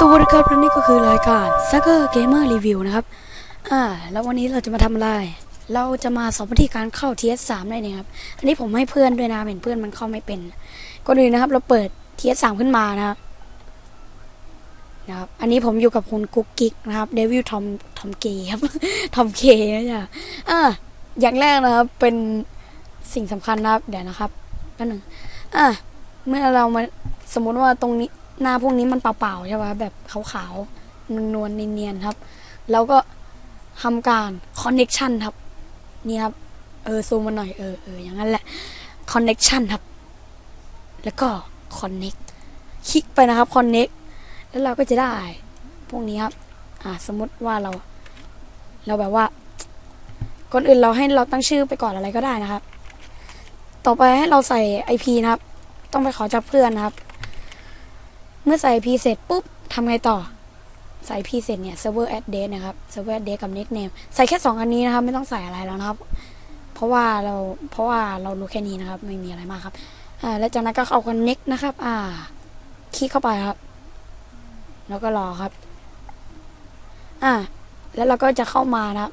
สวัสดีครับและนี่ก็คือรายการ s u c k e r Gamer Review นะครับ อ่า แล้ววันนี้เราจะมาทำอะไร เราจะมาสอนวิธีการเข้า TS3 ได้นี่ยครับ อันนี้ผมให้เพื่อนด้วยนะ เห็นเพื่อนมันเข้าไม่เป็นก่อนอื่นะครับ เราเปิด TS3 ขึ้นมานะครับนะครับ อันนี้ผมอยู่กับคุณกุ๊กกิ๊กนะครับ เดวิลทอมทอมเกครับ ทอมเคนะจ๊ะอ่า อย่างแรกนะครับ เป็นสิ่งสำคัญนะครับ เดี๋ยวนะครับนั่นหนึ่งอ่าเมื่อเรามาสมมติว่าตรงนี้ หน้าพวกนี้มันเปล่าๆใช่ป่ะแบบขาวๆนวลๆเนียนๆครับ แล้วก็ทำการ connection ครับ นี่ครับ เออซูมมาหน่อยเออเอออย่างนั้นแหละ connection ครับ แล้วก็ connect คลิกไปนะครับ connect แล้วเราก็จะได้ พวกนี้ครับ อ่า สมมติว่าเรา เราแบบว่าก่อนอื่นเราให้เราตั้งชื่อไปก่อนอะไรก็ได้นะครับ ต่อไปให้เราใส่ IP นะครับ ต้องไปขอจากเพื่อนนะครับ เมื่อใส่ p เสร็จปุ๊บทำไงต่อ ใส่ p เสร็จเนี่ย server address นะครับ server address กับ nickname ใส่แค่สองอันนี้นะครับ ไม่ต้องใส่อะไรแล้วนะครับ เพราะว่าเราเพราะว่าเรารู้แค่นี้นะครับ ไม่มีอะไรมากครับอ่าแล้วจากนั้นก็เข้า connect นะครับ อ่า คลิกเข้าไปครับ แล้วก็รอครับ อ่า แล้วเราก็จะเข้ามานะครับ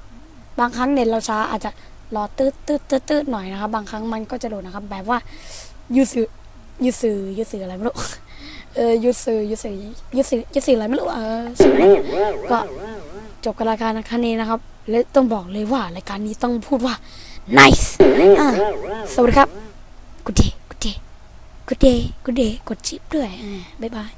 บางครั้งเน็ตเราช้าอาจจะรอตืดตืดตืดตืดหน่อยนะครับ บางครั้งมันก็จะโหลดนะครับ แบบว่ายูสือยูสือยูสืออะไรไม่รู้ เออยูสือยูสือยูสือยูสืออะไรไม่รู้เออก็จบกับรายการครั้งนี้นะครับ และต้องบอกเลยว่ารายการนี้ต้องพูดว่า nice สวัสดีครับ good day good day good day good day กดชิปด้วยบ๊ายบาย